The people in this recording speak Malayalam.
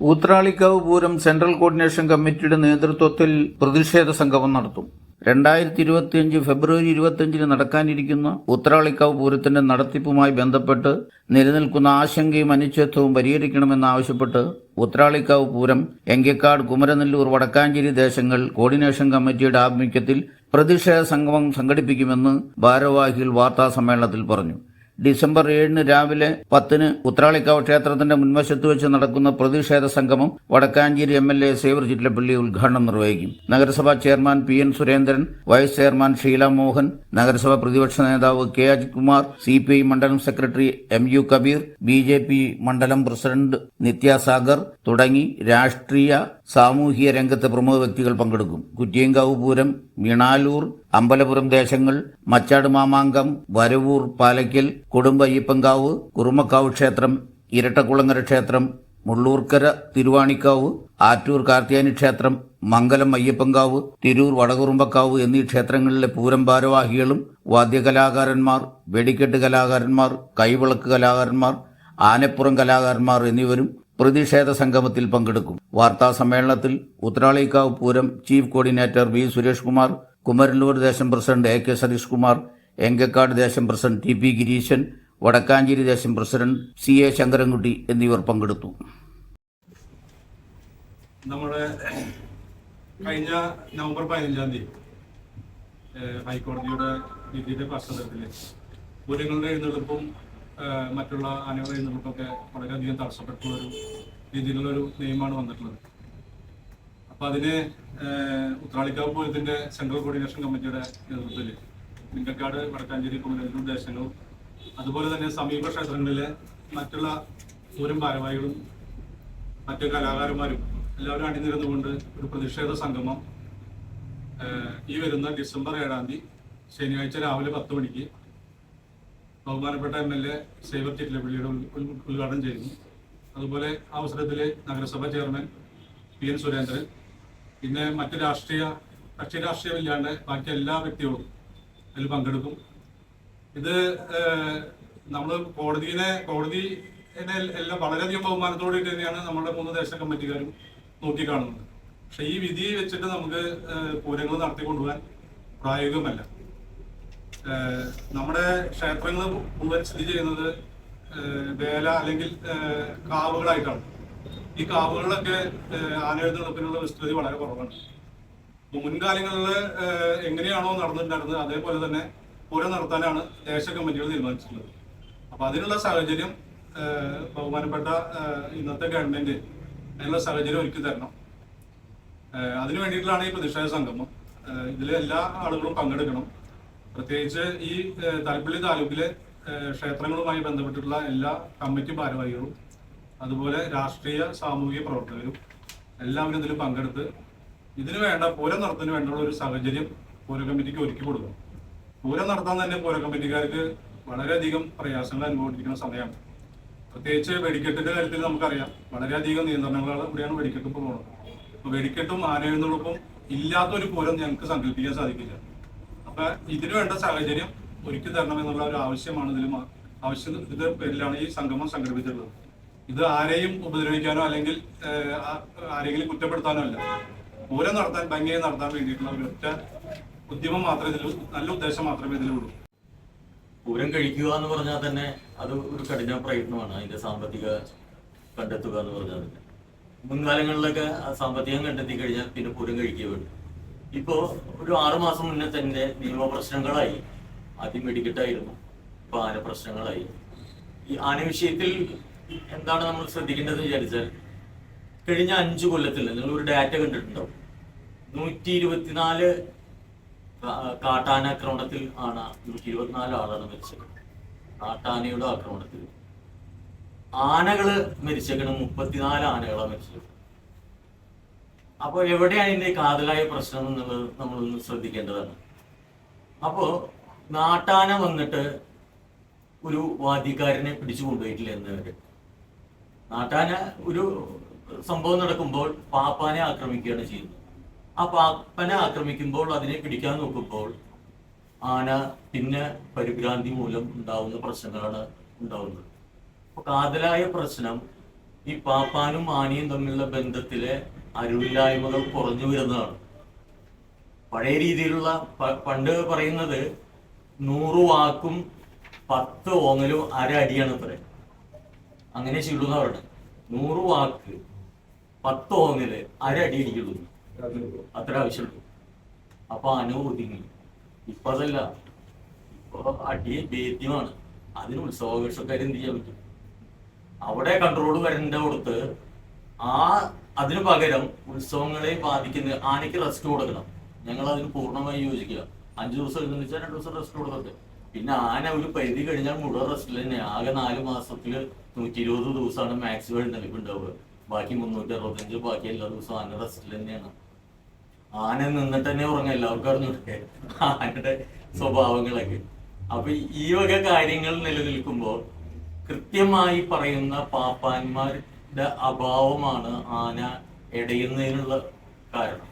ഊത്രാളിക്കാവ് പൂരം സെൻട്രൽ കോർഡിനേഷൻ കമ്മിറ്റിയുടെ നേതൃത്വത്തിൽ പ്രതിഷേധ സംഗമം നടത്തും. രണ്ടായിരത്തി ഇരുപത്തിയഞ്ച് ഫെബ്രുവരി ഇരുപത്തിയഞ്ചിന് നടക്കാനിരിക്കുന്ന ഉത്രാളിക്കാവ് പൂരത്തിന്റെ നടത്തിപ്പുമായി ബന്ധപ്പെട്ട് നിലനിൽക്കുന്ന ആശങ്കയും അനിശ്ചിത്വവും പരിഹരിക്കണമെന്നാവശ്യപ്പെട്ട് ഉത്രാളിക്കാവ് പൂരം എങ്കേക്കാട് കുമരനെല്ലൂർ വടക്കാഞ്ചേരി ദേശങ്ങൾ കോർഡിനേഷൻ കമ്മിറ്റിയുടെ ആഭിമുഖ്യത്തിൽ പ്രതിഷേധ സംഗമം സംഘടിപ്പിക്കുമെന്ന് ഭാരവാഹികൾ വാർത്താസമ്മേളനത്തിൽ പറഞ്ഞു. ഡിസംബർ ഏഴിന് രാവിലെ പത്തിന് ഉത്രാളിക്കാവ് ക്ഷേത്രത്തിന്റെ മുൻവശത്ത് വെച്ച് നടക്കുന്ന പ്രതിഷേധ സംഗമം Vadakkanchery M L A Xavier Chittilappilly ഉദ്ഘാടനം നിർവഹിക്കും. നഗരസഭാ chairman P N Surendran vice chairman Sheela Mohan നഗരസഭാ പ്രതിപക്ഷ നേതാവ് K Ajith Kumar C P I മണ്ഡലം secretary M U Kabeer B J P മണ്ഡലം പ്രസിഡന്റ് നിത്യാസാഗർ തുടങ്ങി രാഷ്ട്രീയ സാമൂഹിക രംഗത്തെ പ്രമുഖ വ്യക്തികൾ പങ്കെടുക്കും. കുറ്റിയങ്കാവ് പൂരം മീണാലൂർ അമ്പലപുരം ദേശങ്ങൾ മച്ചാട് മാമാങ്കം വരവൂർ പാലയ്ക്കൽ കുടുംബ ഈപ്പങ്കാവ് കുറുമക്കാവ് ക്ഷേത്രം ഇരട്ടക്കുളങ്ങര ക്ഷേത്രം മുള്ളൂർക്കര തിരുവാണിക്കാവ് ആറ്റൂർ കാർത്തിയാനി ക്ഷേത്രം മംഗലം അയ്യപ്പങ്കാവ് തിരൂർ വടകുറുമ്പക്കാവ് എന്നീ ക്ഷേത്രങ്ങളിലെ പൂരം ഭാരവാഹികളും വാദ്യകലാകാരന്മാർ വെടിക്കെട്ട് കലാകാരന്മാർ കൈവിളക്ക് കലാകാരന്മാർ ആനപ്പുറം കലാകാരന്മാർ എന്നിവരും പ്രതിഷേധ സംഗമത്തിൽ പങ്കെടുക്കും. വാർത്താ സമ്മേളനത്തിൽ Uthralikkavu Pooram chief coordinator V Suresh Kumar Kumaranallur ദേശം president A K Satheesh Kumar Enkakkad ദേശം president T P Gireeshan Vadakkanchery ദേശം പ്രസിഡന്റ് സി എ ശങ്കരൻകുട്ടി എന്നിവർ പങ്കെടുത്തു. നമ്മുടെ കഴിഞ്ഞ നവംബർ പതിനഞ്ചാം തീയതി ഹൈക്കോടതിയുടെ വിധിയുടെ പശ്ചാത്തലത്തിൽ പൂരങ്ങളുടെ എഴുന്നള്ളിപ്പും മറ്റുള്ള ആനകളുടെ എഴുന്നള്ളിപ്പൊക്കെ വളരെയധികം തടസ്സപ്പെട്ടുള്ള ഒരു രീതിയിലുള്ള ഒരു നിയമമാണ് വന്നിട്ടുള്ളത്. അപ്പൊ അതിന് ഉത്രാളിക്കാവ് പൂരത്തിന്റെ സെൻട്രൽ കോർഡിനേഷൻ കമ്മിറ്റിയുടെ നേതൃത്വത്തിൽ നിങ്കക്കാട് വടക്കാഞ്ചേരി കുമരൂർ ദേശങ്ങളും അതുപോലെ തന്നെ സമീപ ക്ഷേത്രങ്ങളിലെ മറ്റുള്ള പൂരം ഭാരവാഹികളും മറ്റു കലാകാരന്മാരും എല്ലാവരും അണിനിരന്നുകൊണ്ട് ഒരു പ്രതിഷേധ സംഗമം ഈ വരുന്ന ഡിസംബർ ഏഴാം തീയതി ശനിയാഴ്ച രാവിലെ പത്ത് മണിക്ക് ബഹുമാനപ്പെട്ട എം എൽ എ സേവർ ചിറ്റിലപ്പള്ളിയുടെ ഉദ്- ഉദ്- ഉദ്ഘാടനം ചെയ്യുന്നു അതുപോലെ ആ അവസരത്തിൽ നഗരസഭാ ചെയർമാൻ പി എൻ സുരേന്ദ്രൻ പിന്നെ മറ്റു രാഷ്ട്രീയ കക്ഷി രാഷ്ട്രീയമില്ലാണ്ട് ബാക്കി എല്ലാ വ്യക്തികളും അതിൽ പങ്കെടുക്കും. ഇത് നമ്മൾ കോടതിനെ കോടതി എല്ലാം വളരെയധികം ബഹുമാനത്തോടെ തന്നെയാണ് നമ്മുടെ മൂന്ന് ദേശ കമ്മിറ്റിക്കാരും നോക്കിക്കാണുന്നത്. പക്ഷെ ഈ വിധി വെച്ചിട്ട് നമുക്ക് പൂരങ്ങൾ നടത്തിക്കൊണ്ടുപോകാൻ പ്രായോഗികമല്ല. നമ്മുടെ ക്ഷേത്രങ്ങൾ മുഴുവൻ സ്ഥിതി ചെയ്യുന്നത് വേല അല്ലെങ്കിൽ കാവുകളായിട്ടാണ്. ഈ കാവുകളിലൊക്കെ ആനയുടെ ആനയെഴുന്നള്ളിപ്പിനുള്ള വിസ്തൃതി വളരെ കുറവാണ്. മുൻകാലങ്ങളിൽ എങ്ങനെയാണോ നടന്നിട്ടുണ്ടായിരുന്നത് അതേപോലെ തന്നെ പൂരം നടത്താനാണ് ദേശ കമ്മിറ്റികൾ തീരുമാനിച്ചിട്ടുള്ളത്. അപ്പൊ അതിനുള്ള സാഹചര്യം ബഹുമാനപ്പെട്ട ഇന്നത്തെ ഗവൺമെന്റ് അതിനുള്ള സാഹചര്യം ഒരുക്കി തരണം. അതിനു വേണ്ടിയിട്ടുള്ളതാണ് ഈ പ്രതിഷേധ സംഗമം. ഇതിൽ എല്ലാ ആളുകളും പങ്കെടുക്കണം. പ്രത്യേകിച്ച് ഈ തലപ്പള്ളി താലൂക്കിലെ ക്ഷേത്രങ്ങളുമായി ബന്ധപ്പെട്ടിട്ടുള്ള എല്ലാ കമ്മിറ്റി ഭാരവാഹികളും അതുപോലെ രാഷ്ട്രീയ സാമൂഹിക പ്രവർത്തകരും എല്ലാവരും ഇതിൽ പങ്കെടുത്ത് ഇതിനു വേണ്ട പൂരം നടത്തുന്നതിന് വേണ്ടിയുള്ള ഒരു സാഹചര്യം പൂര കമ്മിറ്റിക്ക് ഒരുക്കി കൊടുക്കണം പൂരം നടത്താൻ തന്നെ പൂര കമ്മിറ്റിക്കാർക്ക് വളരെയധികം പ്രയാസങ്ങൾ അനുഭവിക്കുന്ന സമയമാണ്. പ്രത്യേകിച്ച് വെടിക്കെട്ടിന്റെ കാര്യത്തിൽ നമുക്കറിയാം വളരെയധികം നിയന്ത്രണങ്ങളാണ് ഇവിടെയാണ് വെടിക്കെട്ട് പോകുന്നത് അപ്പൊ വെടിക്കെട്ടും ആനയെഴുന്നള്ളിപ്പും ഇല്ലാത്തൊരു പൂരം ഞങ്ങൾക്ക് സങ്കല്പിക്കാൻ സാധിക്കില്ല. അപ്പൊ ഇതിനു വേണ്ട സാഹചര്യം ഒരുക്കി തരണം എന്നുള്ള ഒരു ആവശ്യമാണ് ഇതിൽ ആവശ്യം ഇത് പേരിലാണ് ഈ സംഗമം സംഘടിപ്പിച്ചിട്ടുള്ളത്. ഇത് ആരെയും ഉപദ്രവിക്കാനോ അല്ലെങ്കിൽ ആരെങ്കിലും കുറ്റപ്പെടുത്താനോ അല്ല. പൂരം നടത്താൻ ഭംഗിയായി നടത്താൻ വേണ്ടിയിട്ടുള്ള ഒരൊറ്റ ഉദ്യമം മാത്രമേ ഇതിൽ നല്ല ഉദ്ദേശം മാത്രമേ ഇതിലുള്ളൂ പൂരം കഴിക്കുക എന്ന് പറഞ്ഞാൽ തന്നെ അത് ഒരു കഠിന പ്രയത്നമാണ്. അതിന്റെ സാമ്പത്തിക കണ്ടെത്തുക എന്ന് പറഞ്ഞാൽ തന്നെ. മുൻകാലങ്ങളിലൊക്കെ സാമ്പത്തികം കണ്ടെത്തി കഴിഞ്ഞാൽ പിന്നെ പൂരം കഴിക്കുക വേണ്ടു. ഇപ്പോ ഒരു ആറുമാസം മുന്നേ തന്നെ നിയമ പ്രശ്നങ്ങളായി. ആദ്യം വെടിക്കെട്ടായിരുന്നു. ഇപ്പൊ ആന പ്രശ്നങ്ങളായി. ഈ ആന വിഷയത്തിൽ എന്താണ് നമ്മൾ ശ്രദ്ധിക്കേണ്ടത് വിചാരിച്ചാൽ കഴിഞ്ഞ അഞ്ചു കൊല്ലത്തിൽ നിങ്ങൾ ഒരു ഡാറ്റ കണ്ടിട്ടുണ്ടാവും. നൂറ്റി ഇരുപത്തിനാല് കാട്ടാനാക്രമണത്തിൽ ആണ് നൂറ്റി ഇരുപത്തിനാല് ആളാണ് മരിച്ചത്. കാട്ടാനയുടെ ആക്രമണത്തിൽ. ആനകൾ മരിച്ചേക്കണം മുപ്പത്തിനാല് ആനകളാണ് മരിച്ചത്. അപ്പോൾ എവിടെയാണ് ഇതിന്റെ കാതലായ പ്രശ്നം എന്നുള്ളത് നമ്മളൊന്ന് ശ്രദ്ധിക്കേണ്ടതാണ്. അപ്പോ നാട്ടാന വന്നിട്ട് ഒരു വാദ്യക്കാരനെ പിടിച്ചു കൊണ്ടുപോയിട്ടില്ല എന്നവര് നാട്ടാന ഒരു സംഭവം നടക്കുമ്പോൾ പാപ്പാനെ ആക്രമിക്കുകയാണ് ചെയ്യുന്നത്. ആ പാപ്പനെ ആക്രമിക്കുമ്പോൾ അതിനെ പിടിക്കാൻ നോക്കുമ്പോൾ ആന പിന്നെ പരിഭ്രാന്തി മൂലം ഉണ്ടാവുന്ന പ്രശ്നങ്ങളാണ് ഉണ്ടാവുന്നത്. അപ്പൊ കാതലായ പ്രശ്നം ഈ പാപ്പാനും ആനയും തമ്മിലുള്ള ബന്ധത്തിലെ അറിവില്ലായ്മകൾ കുറഞ്ഞു വരുന്നതാണ്. പഴയ രീതിയിലുള്ള പണ്ട് പറയുന്നത് നൂറ് വാക്കും പത്ത് ഓങ്ങലും അര അടിയാണ് അത്ര അങ്ങനെ ശീലുന്ന പറയുന്നത് നൂറ് വാക്ക് പത്ത് ഓന്നിൽ അരടി അടി അടിക്കുള്ളൂ അത്ര ആവശ്യമുള്ളൂ. അപ്പൊ ഒതുങ്ങി. ഇപ്പൊ അതല്ല ഇപ്പൊ അടി ഭേദ്യമാണ് അതിന് ഉത്സവാഘോഷക്കാർ എന്ത് ചെയ്യാൻ പറ്റും? അവിടെ കൺട്രോൾ വരേണ്ട കൊടുത്ത് ആ അതിന് പകരം ഉത്സവങ്ങളെ ബാധിക്കുന്ന ആനയ്ക്ക് റെസ്റ്റ് കൊടുക്കണം. ഞങ്ങൾ അതിന് പൂർണമായി യോജിക്കുക. അഞ്ചു ദിവസം എന്ന് വെച്ചാൽ രണ്ടു ദിവസം റെസ്റ്റ് കൊടുക്കട്ടെ പിന്നെ ആന ഒരു പരിധി കഴിഞ്ഞാൽ മുഴുവൻ റെസ്റ്റിൽ തന്നെ. ആകെ നാല് മാസത്തിൽ നൂറ്റി ഇരുപത് ദിവസമാണ് മാക്സിമം എഴുന്നള്ളിപ്പ് ഉണ്ടാവുക. ബാക്കി മുന്നൂറ്റി അറുപത്തഞ്ച് ബാക്കി എല്ലാ ദിവസവും ആന റെസ്റ്റിൽ തന്നെയാണ്. ആന നിന്നിട്ട് തന്നെ ഉറങ്ങും എല്ലാവർക്കും അറിഞ്ഞൂടെ? ആനയുടെ സ്വഭാവങ്ങളൊക്കെ. അപ്പൊ ഈ വക കാര്യങ്ങൾ നിലനിൽക്കുമ്പോൾ കൃത്യമായി പറയുന്ന പാപ്പാന്മാരുടെ അഭാവമാണ് ആന ഇടയുന്നതിനുള്ള കാരണം.